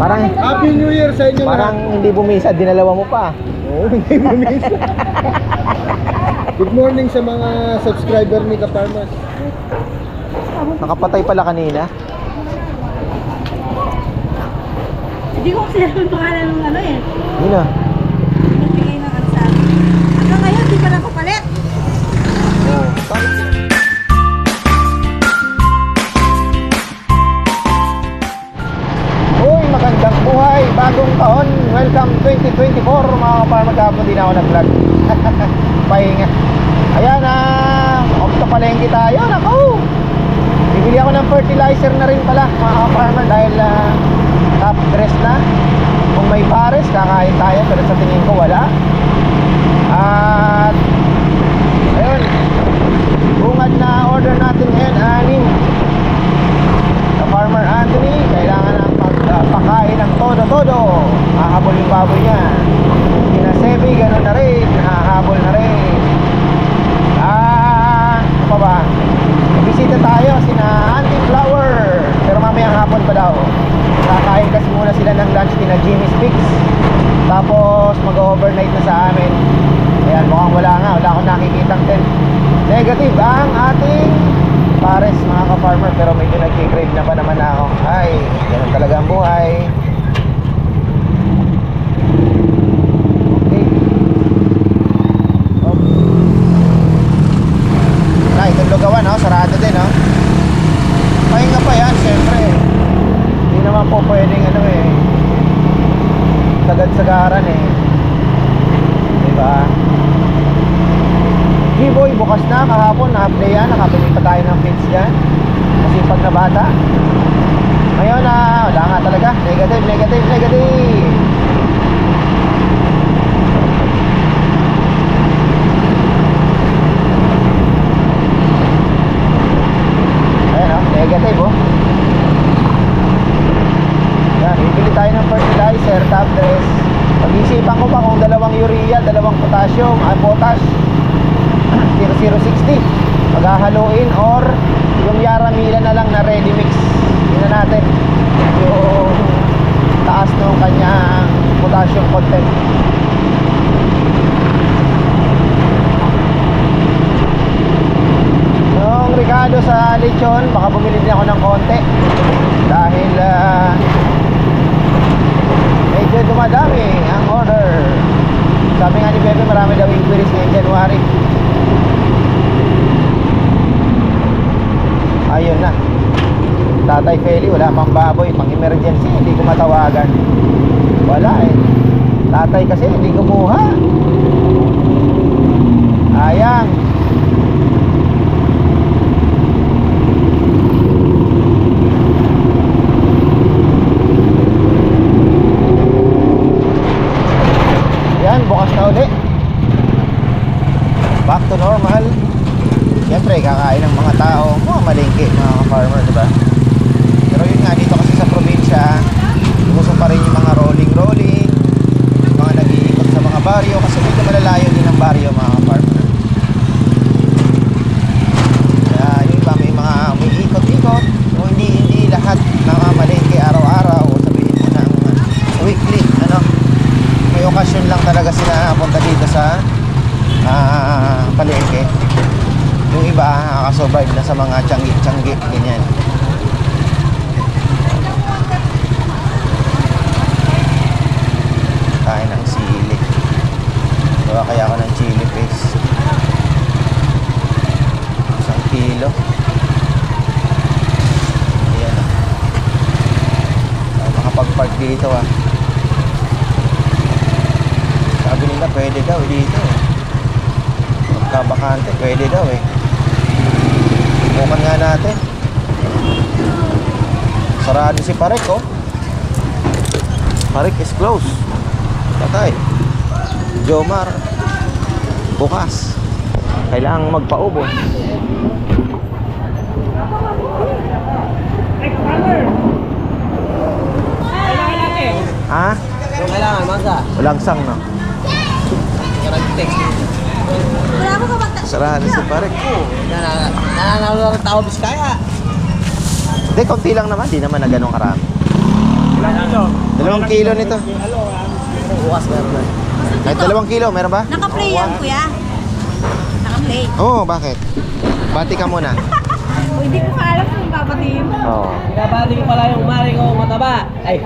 Parang, Happy New Year sa inyo parang hindi bumisa, dinalawa mo pa. Oo, hindi bumisa. Good morning sa mga subscriber ni Kaparmas. Nakapatay pala kanina. Hindi ko kasi alam yung pangalan ng ano eh. Yun na. Nagbigay ng ano sa akin. Hanggang ngayon, di pa napapalit. Oh. Din ako nag-vlog. Pahinga. Ayan ah, off to palengke tayo. Naku! Bibili ako ng fertilizer na rin pala, mga kaparma, dahil ah, top dress na. Kung may pares, kakain tayo, pero sa tingin ko wala. At, ayun, bungad na order natin ngayon, anim. Sa Farmer Anthony, kailangan ng pagpakain ng todo-todo. Hahabol yung baboy niya. Kina Sebi, gano'n na rin. Hahabol na rin. Ah, ano pa ba? Bisita tayo, sina Auntie Flower. Pero mamayang hapon pa daw. Kakain kasi muna sila ng lunch nila Jimmy's Fix. Tapos mag-overnight na sa amin. Ayan, mukhang wala nga. Wala akong nakikitang tent. Negative ang ating pares mga ka-farmer pero medyo nagkikrave na pa naman ako. Ay, ganun talaga ang buhay. Okay. Oh. Ay, itong lugawan, no? sarado din, no? Pahinga pa yan, syempre. Po pwedeng, ano eh, sagad-sagaran eh. Diba? G-Boy, bukas na kahapon, half day yan, nakabili pa tayo ng pins dyan. Masipag na bata. Ngayon na, wala nga talaga. Negative, negative, negative. Oh, negative oh. Yan, bibili tayo ng fertilizer, top dress. Pag-isipan ko pa kung dalawang urea, dalawang potassium, ay potash. 0060 maghahaluin or yung Yaramila na lang na ready mix yun na natin. Yung taas ng kanyang potassium content. Yung Ricardo sa lechon baka bumili din ako ng konti. Dahil ah, medyo dumadami ang order sabi nga ni Bebe marami daw inquiries ngayong January. Ayun na. Tatay Feli wala pang baboy pang emergency hindi ko matawagan. Wala eh. Tatay kasi hindi kumuha. Ayang yan bukas na uli back to normal Siyempre, kakain ng mga tao, mga malingki, mga farmer, di ba? Pero yun nga, dito kasi sa probinsya, gusto pa rin yung mga rolling-rolling, yung mga nag-iikot sa mga baryo, kasi medyo malalayo din ang baryo, mga farmer. Kaya yung iba, may mga may ikot-ikot, o hindi, hindi lahat nakamalingki araw-araw, o sabihin mo na weekly, ano, may okasyon lang talaga sila punta dito sa ah palengke yung iba nakaka-survive na sa mga tiyanggi-tiyanggi ganyan. Kain ng sili. Gawa kaya ako ng chili paste. Isang kilo. Ayan. Ah makapag-park dito ah. Sabi nila pwede daw dito eh. Magkabakante pwede daw eh Bukan nga natin. Sarado si Parek, oh. Parek is closed. Patay. Jomar. Bukas. Kailangang magpaubos. Ha? Yung kailangan, masa? Walang sang, no? Karag-text. Sarado si Parek. Nananalo ng tao Biskaya. Hindi, konti lang naman. Di naman na ganun karami. Ilan dito? Dalawang kilo nito. Kahit dalawang kilo, meron ba? Naka-play yan, kuya. Naka-play. Oo, oh, bakit? Bati ka muna. O, hindi ko alam kung babatiin mo. Oo. Binabali ko pala yung umari ko mataba. Ay,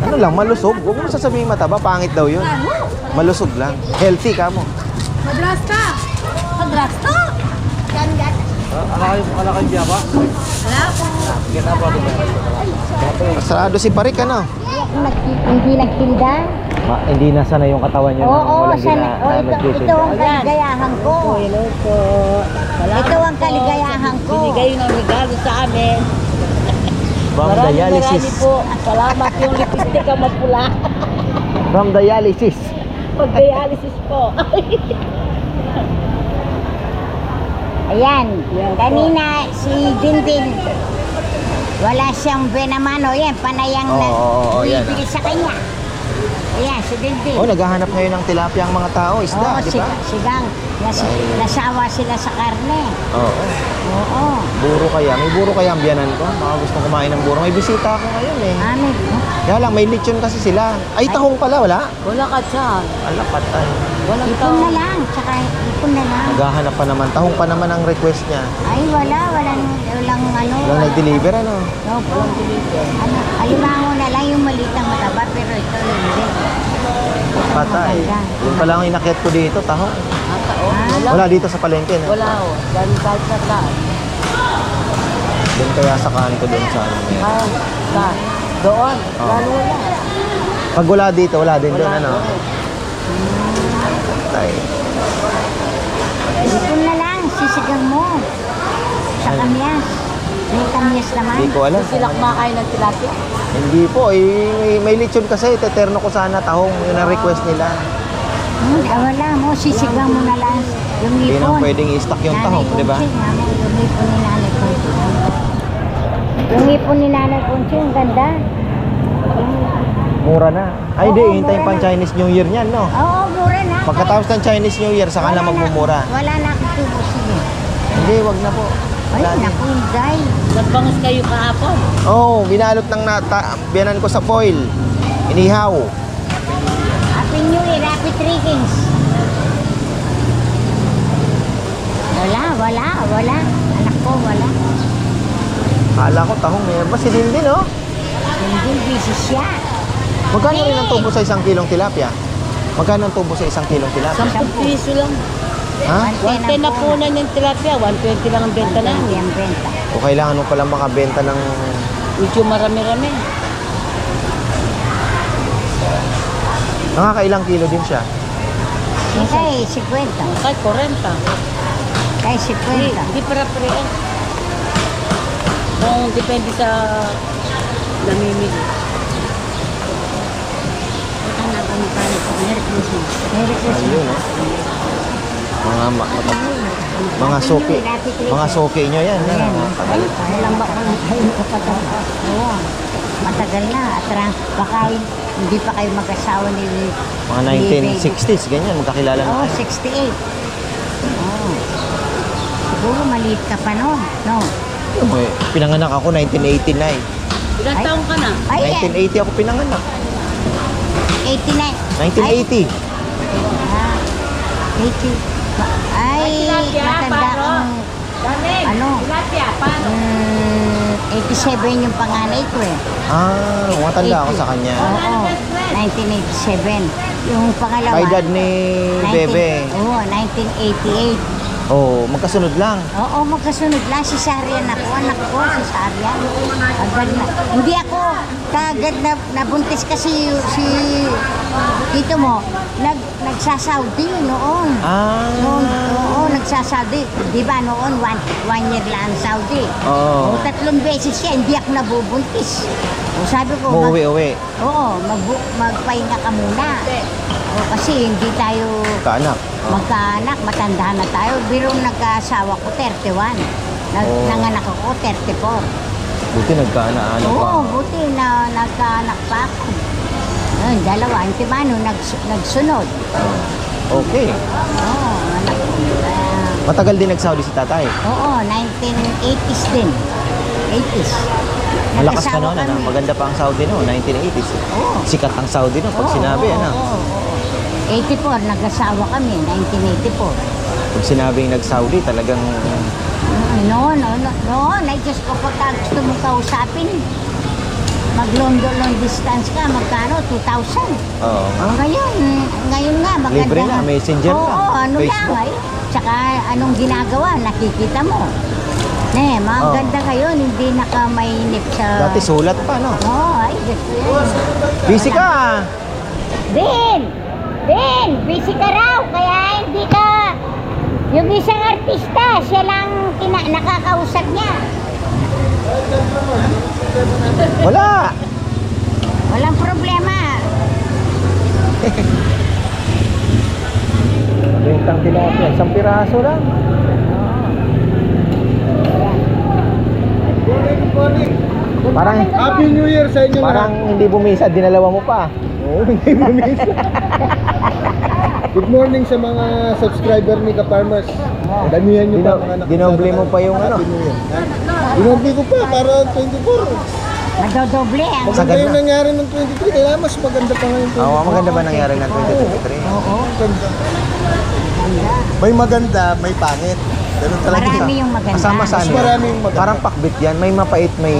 Ano lang, malusog. Huwag mo sasabihin mataba, pangit daw yun. Malusog lang. Healthy ka mo. Madras ka. Madras ka. ala kayo, ala kayo biya ba? Wala po. Kita po ako. Sarado si Parik, ano? Hindi nagtinda? Ma, hindi na sana yung katawan niya Oo, sana, oh, ito, ito ang kaligayahan ko. Ito ang kaligayahan ko. Binigay ng regalo sa amin. From Maraming dialysis. marami po. Salamat yung lipstick ang mapula. From dialysis. Pag-dialysis po. Ayan, kanina si Dindin, wala siyang benamano. Yan, panayang Oo, na oo, oo, yan, bibili sa kanya. Ayan, si Dindin. Oh, naghahanap ngayon ng tilapia ang mga tao, isda, Oo, di ba? sig- sigang, nas, nasawa sila sa karne. Oo. Oo. Buro kaya. May buro kaya ang biyanan ko. Mga gusto kumain ng buro. May bisita ako ngayon eh. Amin. Kaya lang, may lechon kasi sila. Ay, tahong pala, wala? Wala ka dyan. Ala, patay. Walang Ipon na lang, tsaka ipon na lang. Naghahanap pa naman. Tahong pa naman ang request niya. Ay, wala, walang, walang ano. Walang nag-deliver, ano? No, ano, alimango na lang yung maliit ang mataba, pero ito hindi. Patay. Yun pala ang inakyat ko dito, tahong. Nataon. Wala. Wala dito sa palengke, no? Wala o. Dahil kahit na saan. Doon kaya sa kanto doon sa ano. Ah, sa, doon. Oo. Lalo wala. Pag wala dito, wala din doon, Wala ano? doon. Patay. Ipon na lang, sisigang mo. Sa kamyas. May kamyas naman. Hindi ko alam. Sila kumakain ng tilapia. Hindi po, eh, may, may lechon kasi. Teterno ko sana tahong. Yun ang request nila. Hmm, ah, wala mo, sisigang mo na lang. Yung Hindi ipon. na pwedeng i-stock yung Nanay tahong, di ba? Yung ipon ni Nanay Conching. Yung ipon ni Nanay Conching, ang ganda. Mura na. Ay, Oo, di, hintayin mura pang na. Chinese New Year niyan, no? Oo, mura na. Pagkatapos ng Chinese New Year, saka na magmumura. Wala na akong tubo, sige. Hindi, wag na po. Ay, Wala na. naku, Inday. Nagbangus kayo kahapon. Oo, oh, binalot ng nata, biyanan ko sa foil. Inihaw. Happy New Year, Happy Three Kings. Wala, wala, wala. Anak ko, wala. Kala ko tahong meron ba? Si Dindin, no? Hindi, busy siya. Magkano rin ang tubo sa isang kilong tilapia? Magkano ang tubo sa isang kilong tilapia? 10 piso lang. Ha? 110 na punan yung tilapia. 120 lang ang benta na. Hindi ang benta. O kailangan mo pala makabenta ng... Medyo marami-rami. Nakakailang kilo din siya. Kay 50. Kahit 40. Kay Hindi, 50. hindi para pare Kung depende sa namimili. Ko ni Pari ko. Merry Christmas. Merry Christmas. Ayun, no? Mga ma- mga soke. Mga soke nyo yan. yan. Ayan, ay, kailan ba ko lang kayo nakapatawa? Oo. Matagal na. At ra- baka hindi pa kayo mag-asawa ni Mga ni baby. 1960s, ganyan. Magkakilala na Oo, kayo. 68. Oo. Siguro maliit ka pa noon. No? Eh, Pinanganak ako 1989. Ilang Ay. taong ka na? Ay, 1980 ako pinanganak. 1980. 89. Ah, 80. Ma- Ay, matanda. Dami. Ano? Mm, 87 yung panganay ko eh. Ah, matanda ako sa kanya. Oo, 1987. Yung pangalawa. Kay dad ni 19 Bebe. Oo, 1988. Oh, magkasunod lang. Oo, magkasunod lang. Si Sarian ako. Anak ko, si Sarian. Agad na. Hindi ako. Kagad na nabuntis kasi si dito mo. Nag, nagsasaudi noon. Ah. Noon, oo, nagsasaudi. Di ba noon, one, one year lang ang Saudi. Oo. O, tatlong beses siya, hindi ako nabubuntis. O, sabi ko, Umuwi-uwi. oo, mag, magpahinga ka muna. O, kasi hindi tayo Kaanak. Oh. magkaanak, matanda na tayo. Biro nagkasawa ko, 31. Nag, Oo. Nanganak ako, 34. Buti nagkaana-ano pa. Oo, buti na nagkaanak pa ako. Ayun, dalawa. Hindi mano, nags, nagsunod. Okay. Oo, anak ko. Ah, Matagal din nag-Saudi si tatay. oo, 1980s din. 80s. Malakas ka Nag-asawa noon, ano? kami. Maganda pa ang Saudi noon, 1980s. Oo. Sikat ang Saudi noon pag sinabi, ano? oo, oo. 84, nag-asawa kami, 1984. Pag sinabing nag-Saudi, talagang Ay, noon, noon, noon, ay Diyos ko, pagka gusto mong kausapin, mag-long, long distance ka, magkano? 2,000. Oo. Oh, ngayon, ngayon nga, maganda. Libre na, messenger Oo, lang, Oo, ano Facebook. lang, ay. Tsaka anong ginagawa, nakikita mo. Ne, mga Oo. ganda ngayon, hindi nakamainip sa... Dati sulat pa, no? Oo, ay, Diyos ko yun. Busy ka! ah. Din! Din! Busy ka raw, kaya hindi ka... Yung isang artista, siya lang kina, nakakausap niya. Wala! Walang problema. Bentang tilapia, isang piraso lang. Parang, Happy New Year sa inyo parang lahat. hindi bumisa, dinalawa mo pa. Oo, hindi mo miss. Good morning sa mga subscriber ni Ka-Farmers. Damihan nyo pa Dino- mga nakasama dinoble mo pa yung ano. Dinoble ko pa para 24. Madodoble ang... Maganda Sagad yung na. nangyari ng 23. Kailangan mas maganda pa ngayon. Oo, maganda ba nangyari ng 2023? Oo, Maganda. May maganda, may pangit. Ganun talaga. marami yung maganda. Kasama sa Mas ano? marami yung maganda. Parang pakbit yan, may mapait, may...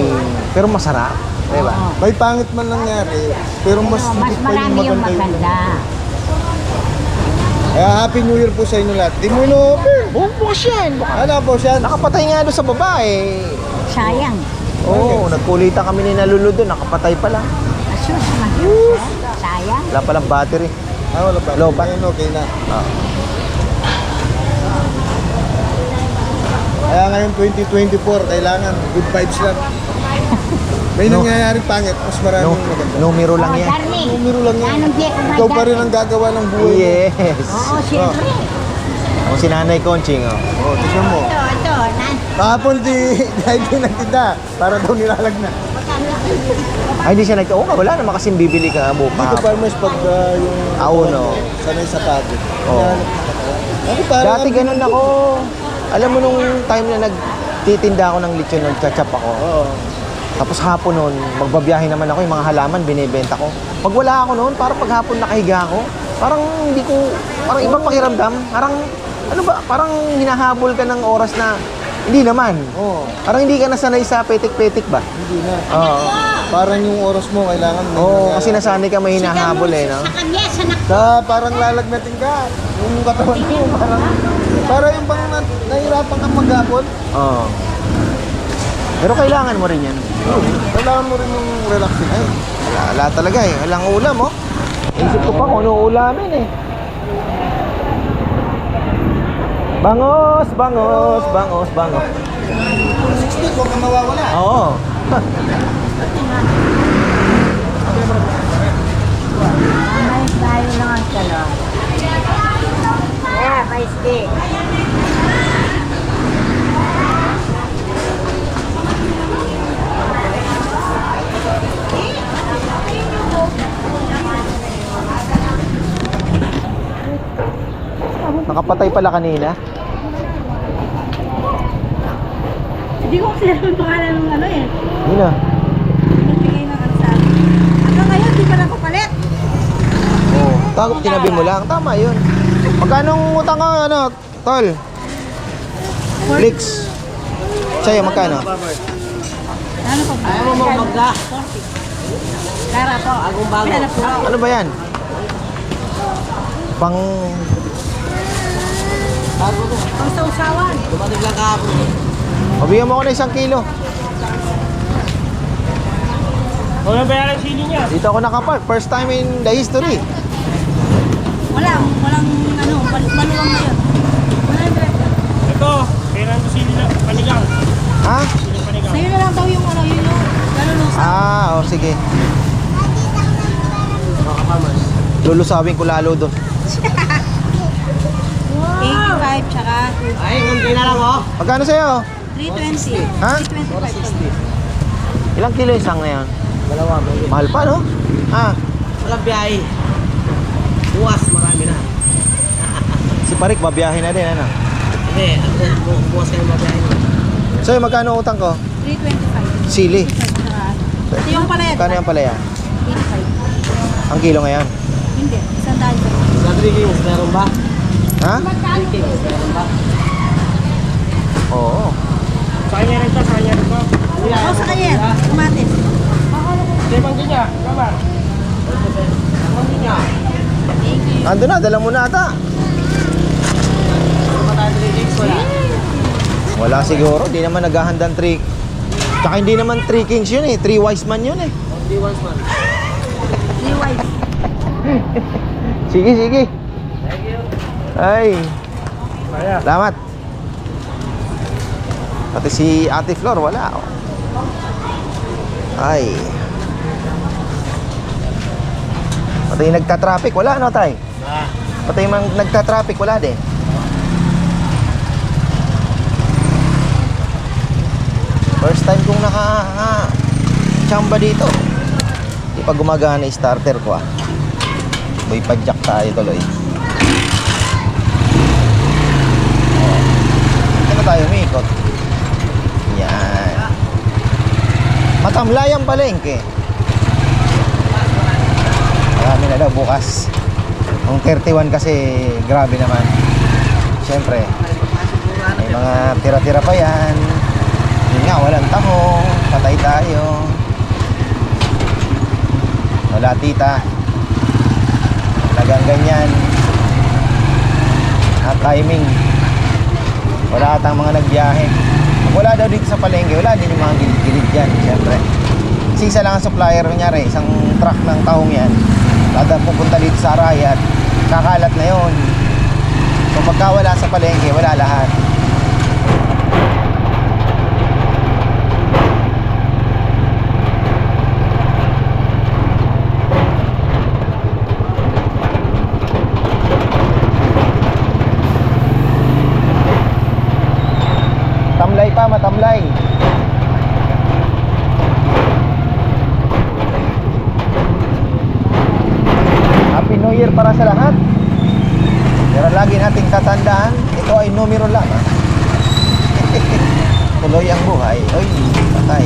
Pero masarap. Diba? Oo. May pangit man nangyari, pero mas, Oo, mas higit pa marami yung maganda. Kaya Happy New Year po sa inyo lahat. Di mo ino-offer. Oh, bukas yan. Ano po siya? Nakapatay nga doon sa babae. Sayang. Oo, oh, nagkulitan kami ni Nalulu doon, nakapatay pala. Asus, mahirap. Sayang. Wala palang battery. Ah, wala pa. Low pa. Ayun, okay na. Ah. Kaya ngayon 2024, kailangan good vibes lang. May No. nangyayaring pangit, mas No, maraming maganda. numero lang oh, yan. darling. Numero lang yan. Anong di Ikaw pa rin ang gagawa ng buhay mo. Yes. Oo, siyempre. Ako si Nanay Conching, oh. Oh, tignan mo. Ito, ito. Nan, Kahapon di, dahil di nagtinda, para daw nilalag na. Ay, hindi siya nagta. Oo nga, wala naman kasing bibili ka Hindi buka. ko farmers pag ah, yung... Ah, oo, no. Sanay sa pagod. Oo. Hinahanap na parang Dati ano- ganun ako. Alam mo nung time na nagtitinda ako ng lechon, nagchachap ako. Oo. Tapos hapon noon, magbabiyahe naman ako, yung mga halaman binebenta ko. Pag wala ako noon, parang pag hapon nakahiga ako, parang hindi ko, parang ibang pakiramdam. Parang, ano ba, parang hinahabol ka ng oras na, hindi naman. Oo. Parang hindi ka nasanay sa petik-petik ba? Hindi na. Oo. Parang yung oras mo kailangan may Oo, nangyayari. kasi nasanay ka may hinahabol eh, no? Sa kanya, sa nak... Sa parang lalagnating ka. Yung katawan mo, parang... Para yung bang na, nahirapan kang maghapon. Oo. Pero kailangan mo rin yan. Kailangan mo rin yung relaxing. Ay, Wala, wala talaga eh. Walang ulam, oh. Isip ko pa kung ano ulamin eh. Bangos, bangos, bangos, bangos. 60, huwag kang mawawala. Oo. May tayo lang ang talo. Yeah, may Nakapatay pala kanina. Hindi ko kasi alam yung pangalan ng ano eh. Yun na. Nagbigay ng ano sa akin. Hanggang ngayon, pa napapalit. Oo. Tago, tinabi mo lang. Tama yun. Magkano ang utang ka, ano, tol? Flix. Sa'yo, magkano? Ano pa ba? Ayaw mo magda. Kara po. Agong bago. Ano ba yan? Pang... Pang sausawan. Dumating lang kahapon. Mabigyan mo ako ng isang kilo. Wala ba yan ang sili niya? Dito ako nakapark. First time in the history. Walang, walang ano, mal- maluwang na yun. Ito, pera ang sili na. Panigang. Ha? Sa'yo na lang daw yung ano, yun yung nalulusaw. Ah, oh, sige. Lulusawin ko lalo doon. 85 tsaka Ay, ngunti na lang oh. Magkano sa'yo? 320. Ha? 325. Ilang kilo isang na yan? Dalawa. Mahal pa, no? Ah, Walang biyahe. Bukas, marami na. si Parik, babiyahin na din, ano? Hindi, bukas kayo mabiyahe na. Sa'yo, magkano utang ko? 325. Sili. 325. Ito yung palaya. Kano yung palaya? 85. Ang kilo ngayon? Hindi, isang daan. Sa 3 kings, meron ba? Ha? 3 kings, meron ba? Oo. Sa kanya rin to, sa kanya rin to. Oo, sa kanya. Kumatis. Hindi, manggi niya. Tama. Manggi niya. Ando na, dala mo na ata. Meron ba tayo 3 kings? Wala. Wala siguro, di naman naghahandang trick. Tsaka hindi naman 3 kings yun eh, 3 wise man yun eh. Only once man. Three white. Sige, sige. Ay, salamat. Pati si Ate Flor, wala. oh. Ay. Pati yung nagka-traffic, wala no, tay? Pati yung mga nagka-traffic, wala din. First time kong naka ha, chamba dito. Di pa gumagana yung starter ko ah. Boy, padjak tayo tuloy. Ito tayo umikot. Yan. Matamlay ang palengke. Marami na daw bukas. Ang 31 kasi grabe naman. Siyempre, may mga tira-tira pa yan. Yun nga, walang tahong. Patay tayo. Wala tita. Talagang ganyan. At timing. Wala atang mga nagbiyahe. Wala daw dito sa palengke, wala din yung mga gilid-gilid dyan, siyempre. Kasi isa lang ang supplier, kunyari, isang truck ng tahong yan. Kada pupunta dito sa Arayat, kakalat na yon. So pagka wala sa palengke, wala lahat. Tamlay pa, matamlay. Happy New Year para sa lahat. Pero lagi nating tatandaan, ito ay numero lamang. Tuloy ang buhay. Oy, patay.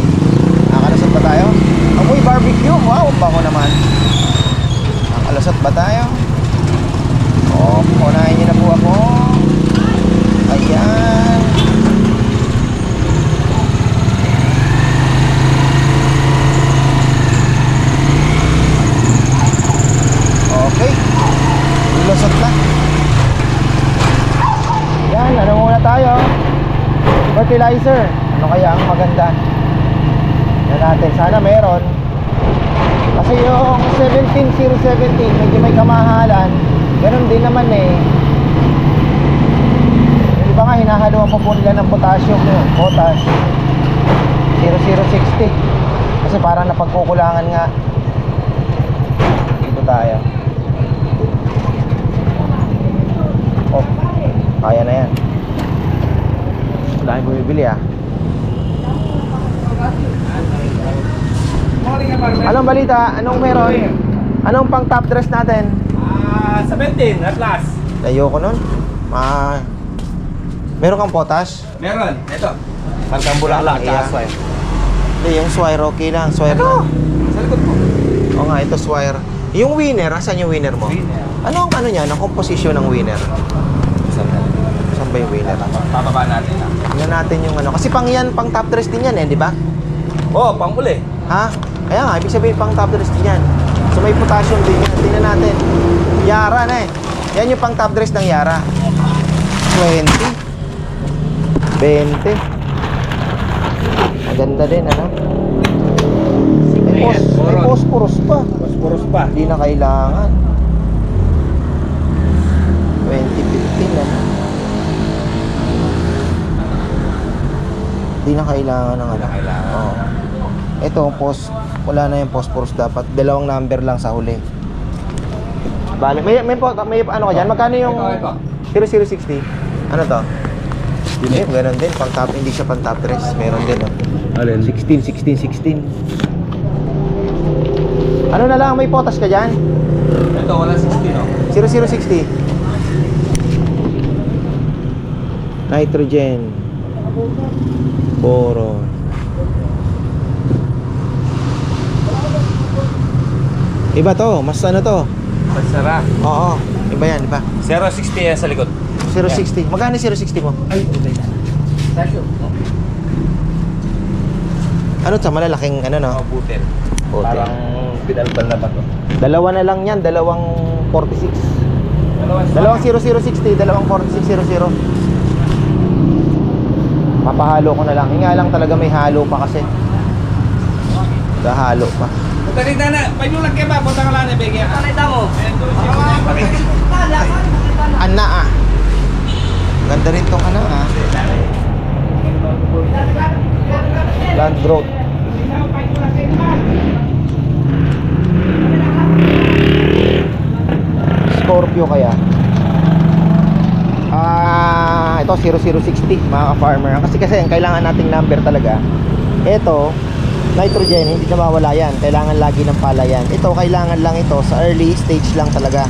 Nakalusot ba tayo? Amoy barbecue. Wow, ang bango naman. Nakalusot ba tayo? Oh, unahin niyo na po ako. Ayan. Okay. Lusot na. Yan, ano muna tayo? Fertilizer. Ano kaya ang maganda? Yan natin. Sana meron. Kasi yung 17017, medyo may kamahalan. Ganun din naman eh. Yung iba nga, hinahaluan pa po nila ng potassium yun. Potas. 0060. Kasi parang napagkukulangan nga. Dito tayo. Oh, kaya na yan. Bumibili ah. Anong balita? Anong meron? Anong pang top dress natin? Ah, 17 at last. Layo ko nun. Ma... Meron kang potas? Meron. Ito. Pantang bulaklak. Yeah. tsaka swipe. Hindi, yung swire okay lang. Swire Ito. lang. Sa likod mo. Oo nga, ito swire. Yung winner, asan yung winner mo? Winner. Ano ang ano niya? Ang composition ng winner? Ba yung winner? Pababa natin ah. Tingnan natin yung ano. Kasi pang yan, pang top dress din yan eh, di ba? Oh, pang uli. Ha? Kaya nga, ibig sabihin pang top dress din yan. So may potassium din yan. Tingnan natin. Yara na eh. Yan yung pang top dress ng Yara. 20. 20. Maganda din, ano? May, pos, may phosphorus pa. Phosphorus pa. Hindi na kailangan. 2015 ano? Hindi na kailangan ng ano. kailangan. Oo. Ito, post, wala na yung phosphorus dapat. Dalawang number lang sa huli. Bale, may, may, po- may ano ka dyan? Magkano yung Ito, ito. 0060? Ano to? Eh, meron din. Pang top, hindi siya pang top dress. Meron din. Oh. Alin? 16, 16, 16. Ano na lang, may potas ka dyan? Ito, wala 16 oh. 0060. Nitrogen. Boron. Iba to, mas ano to? Pagsara. Oo, iba yan, iba. 060 yan sa likod. 060. Magkano 060 mo? Ay, okay. Ano to? Malalaking ano no? Mga butel. Butel. Parang pinalbal na ba to? Dalawa na lang yan, dalawang 46. Dalawang Dalawang 0060, dalawang 4600. Mapahalo ko na lang. Yung nga lang talaga may halo pa kasi. Gahalo pa. Rin na, pwede mo lang kaya ba? Punta ka lang na bigyan. Pakita mo. Ana ah. Ganda rin tong ana ah. Land road. Scorpio kaya. Ah, ito 0060 mga ka-farmer. Kasi kasi ang kailangan nating number talaga. Ito, nitrogen, hindi na mawala yan. Kailangan lagi ng palayan. Ito, kailangan lang ito sa early stage lang talaga.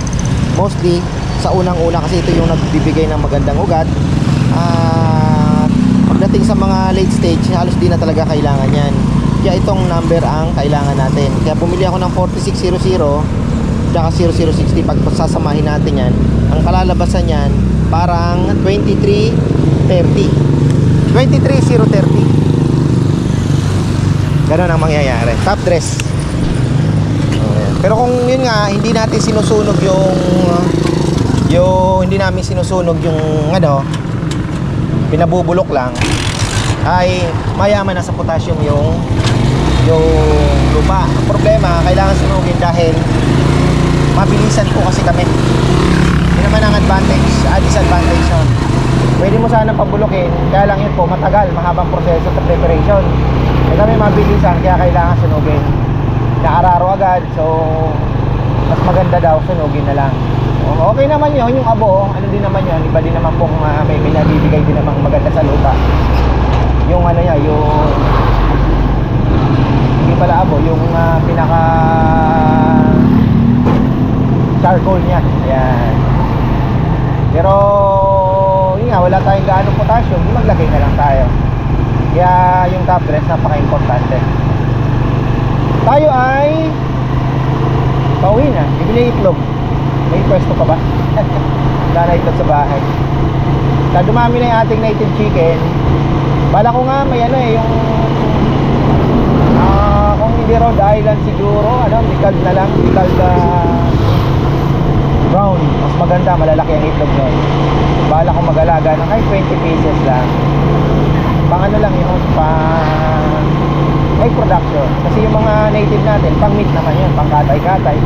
Mostly, sa unang-una kasi ito yung nagbibigay ng magandang ugat. At pagdating sa mga late stage, halos di na talaga kailangan yan. Kaya itong number ang kailangan natin. Kaya bumili ako ng 4600 tsaka 0060 pag sasamahin natin yan ang kalalabasan yan parang 2330 23030 ganun ang mangyayari. Top dress. Pero kung yun nga hindi natin sinusunog yung yung hindi namin sinusunog yung ano pinabubulok lang ay mayaman na sa potassium yung yung lupa. Ang problema kailangan sunugin dahil mabilisan po kasi kami yun naman ang advantage at disadvantage nun. Pwede mo sana pabulukin kaya lang yun po matagal mahabang proseso sa preparation. Eh kami mabilisan kaya kailangan sunugin. Naararo agad so mas maganda daw sunugin na lang. Okay naman yun yung abo ano din naman yun iba din naman pong uh, may binabibigay din namang maganda sa lupa. Yung ano niya yung hindi pala abo yung ah, pinaka charcoal niya. Ayan. Pero, yun nga, wala tayong gaano potassium, maglagay na lang tayo. Kaya yung top dress, napaka-importante. Tayo ay pauwi na. Bibili itlog. May pwesto pa ba? Wala na itlog sa bahay. Sa dumami na yung ating native chicken, bala ko nga may ano eh, yung ah kung hindi Rhode Island siguro, ano, Nicald na lang, Nicald ah, brown mas maganda malalaki ang itlog nun. Bala kong mag-alaga ng kahit 20 pieces lang. Pang ano lang yun pang egg production. Kasi yung mga native natin pang meat naman yun pang katay-katay.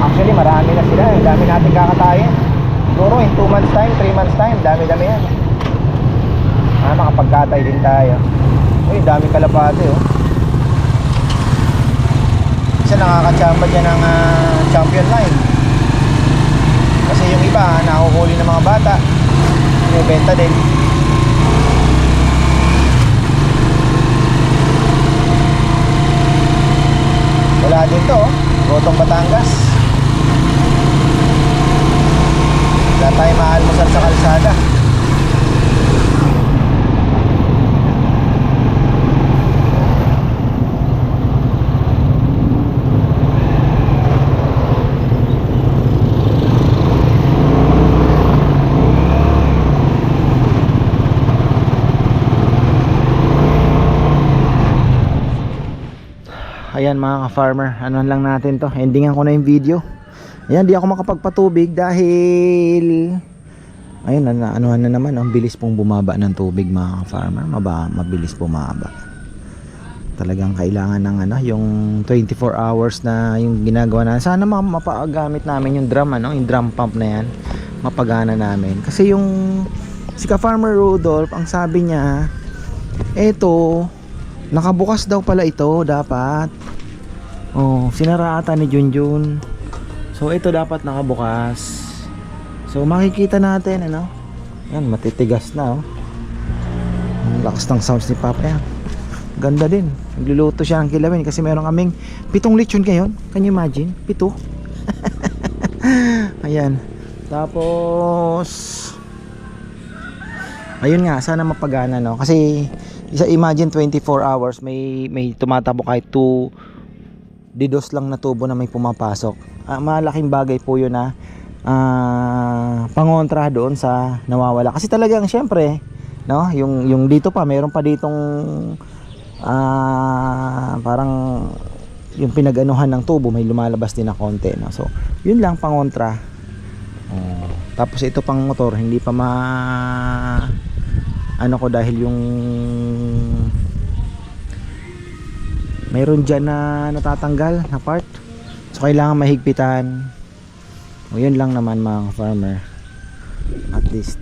Actually marami na sila ang dami natin kakatayin. Siguro in 2 months time 3 months time dami-dami yan. Ah makapagkatay din tayo. Uy dami kalapate oh. Isa nakakachamba dyan ng ah, champion line yung iba, nakuhuli ng mga bata. Binibenta din. Wala din to, oh. Gotong Batangas. Wala tayo maalmusal sa kalsada. Ayan mga ka-farmer, ano lang natin to. Endingan ko na yung video. Ayan, di ako makapagpatubig dahil ayun, na, ano na naman, ang bilis pong bumaba ng tubig mga ka-farmer. Maba, mabilis bumaba. Talagang kailangan ng ano, yung 24 hours na yung ginagawa na. Sana ma mapagamit namin yung drum ano, yung drum pump na yan. Mapagana namin. Kasi yung si ka-farmer Rudolph, ang sabi niya, eto, Nakabukas daw pala ito dapat. Oh, sinara ata ni Junjun. So ito dapat nakabukas. So makikita natin ano. Yan matitigas na oh. Ang lakas ng sounds ni Papa yan. Ganda din. Nagluluto siya ng kilawin kasi meron kaming pitong lechon ngayon. Can you imagine? Pito. Ayan. Tapos ayun nga sana mapagana no kasi isa imagine 24 hours may may tumatakbo kahit 2 didos lang na tubo na may pumapasok. Ah, malaking bagay po yun na ah, pangontra doon sa nawawala. Kasi talagang syempre, no, yung yung dito pa meron pa ditong ah, parang yung pinag-anuhan ng tubo may lumalabas din na konti, no. So, yun lang pangontra. Oh, tapos ito pang motor hindi pa ma ano ko dahil yung mayroon dyan na natatanggal na part. So kailangan mahigpitan. O yun lang naman mga farmer. At least.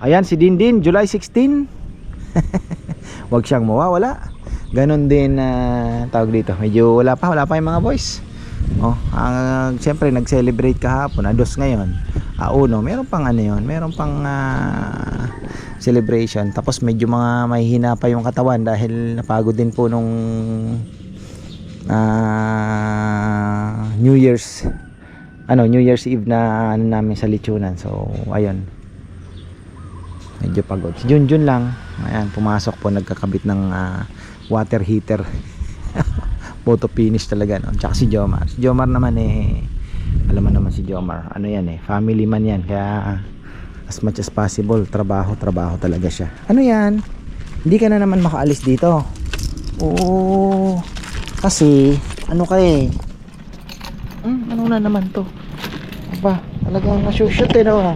Ayan si Dindin July 16 wag siyang mawawala. Ganon din na tawag dito. Medyo wala pa wala pa yung mga boys. Oh ang siyempre nag-celebrate kahapon. Ados ngayon. Ah uno. Meron pang ano yun? Meron pang ah, celebration. Tapos medyo mga mahihina pa yung katawan dahil napagod din po nung ah, New Year's ano New Year's Eve na ano namin sa Lichunan. So ayun. Medyo pagod. Si Junjun lang. Ayan pumasok po. Nagkakabit ng ah, water heater. Photo finish talaga no? Tsaka si Jomar. Si Jomar naman eh alam mo naman si Jomar. Ano yan eh? Family man yan. Kaya as much as possible trabaho trabaho talaga siya. Ano yan? Hindi ka na naman makaalis dito. Oo. Kasi ano ka eh. Hmm, ano na naman to? Aba, talagang nasushoot eh no